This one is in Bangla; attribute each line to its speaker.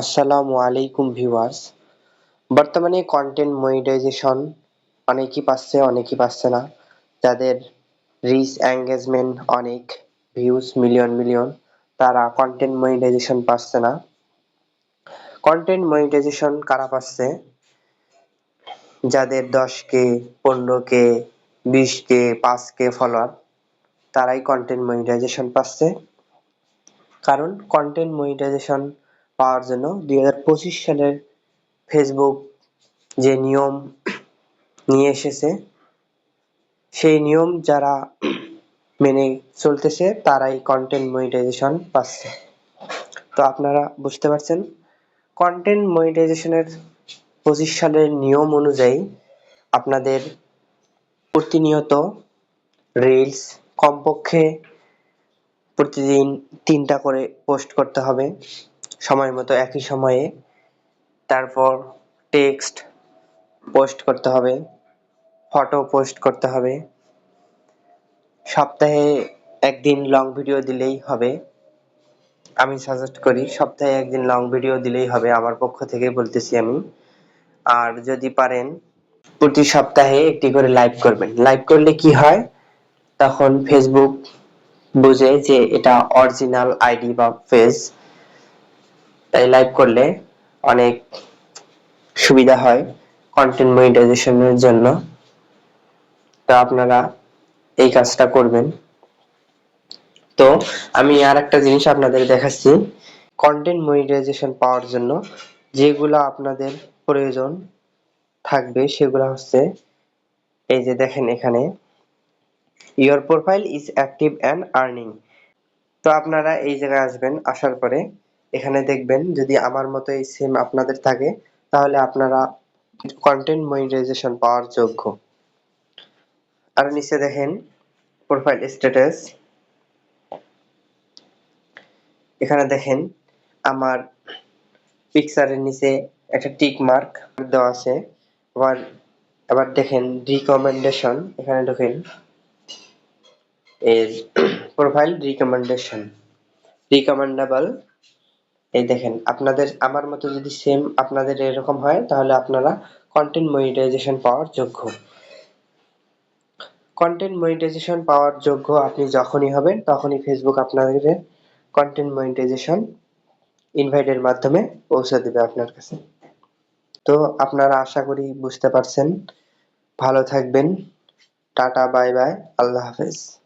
Speaker 1: আসসালামু আলাইকুম ভিউয়ার্স। বর্তমানে কন্টেন্ট মনিটাইজেশন অনেকেই পাচ্ছে অনেকেই পাচ্ছে না। যাদের রিচ এঙ্গেজমেন্ট অনেক ভিউজ মিলিয়ন মিলিয়ন তারা কন্টেন্ট মনিটাইজেশন পাচ্ছে না। কন্টেন্ট মনিটাইজেশন কারা পাচ্ছে? যাদের দশ কে পনেরো কে বিশ কে পাঁচ কে ফলোয়ার তারাই কন্টেন্ট মনিটাইজেশন পাচ্ছে। কারণ কন্টেন্ট মনিটাইজেশন পাওয়ার জন্য দুই হাজার পঁচিশ সালের ফেসবুক যে নিয়ম নিয়ে এসেছে, সেই নিয়ম যারা মেনে চলতেছে তারাই কন্টেন্ট মনিটাইজেশন পাচ্ছে। তো আপনারা বুঝতে পারছেন কন্টেন্ট মনিটাইজেশনের পঁচিশ সালের নিয়ম অনুযায়ী আপনাদের প্রতিনিয়ত রিলস কমপক্ষে প্রতিদিন তিনটা করে পোস্ট করতে হবে। সময় মতো একই সময়ে তারপর টেক্সট পোস্ট করতে হবে ফটো পোস্ট করতে হবে। সপ্তাহে একদিন লং ভিডিও দিলেই হবে। আমি সাজেস্ট করি সপ্তাহে একদিন লং ভিডিও দিলেই হবে, আমার পক্ষ থেকে বলতেছি আমি। আর যদি পারেন, প্রতি সপ্তাহে একটি করে লাইভ করবেন। লাইভ করলে কি হয়? তখন ফেসবুক বুঝে যে এটা অরিজিনাল আইডি বা পেজ তাই লাইভ করলে অনেক সুবিধা হয় কন্টেন্ট মনিটাইজেশনের জন্য। তো আপনারা এই কাজটা করবেন। তো আমি আর একটা জিনিস আপনাদের দেখাচ্ছি। কন্টেন্ট মনিটাইজেশন পাওয়ার জন্য যেগুলো আপনাদের প্রয়োজন থাকবে সেগুলো হচ্ছে এই যে দেখেন এখানে your profile is active and earning তো আপনারা এই জায়গায় আসবেন, আসার পরে এখানে দেখবেন যদি আমার মতো এই সেম আপনাদের থাকে, তাহলে আপনারা কন্টেন্ট মনিটাইজেশন পাওয়ার যোগ্য। আর নিচে দেখেন প্রোফাইল স্ট্যাটাস এখানে দেখেন আমার পিকচারের নিচে একটা টিক মার্ক দেওয়া আছে। আবার আবার দেখেন রিকমেন্ডেশন এখানে দেখেন এর প্রোফাইল রিকমেন্ডেশন রিকমেন্ডেবল এই দেখেন, আপনাদের, আমার মতো যদি সেম আপনাদের এরকম হয়, তাহলে আপনারা কন্টেন্ট মনিটাইজেশন পাওয়ার যোগ্য। কন্টেন্ট মনিটাইজেশন পাওয়ার যোগ্য আপনি যখনই হবেন, তখনই ফেসবুক আপনাদের কন্টেন্ট মনিটাইজেশন ইনভাইটের মাধ্যমে পৌঁছে দেবে আপনার কাছে। তো আপনারা আশা করি বুঝতে পারছেন। ভালো থাকবেন। Tata, bye bye. আল্লাহ হাফেজ।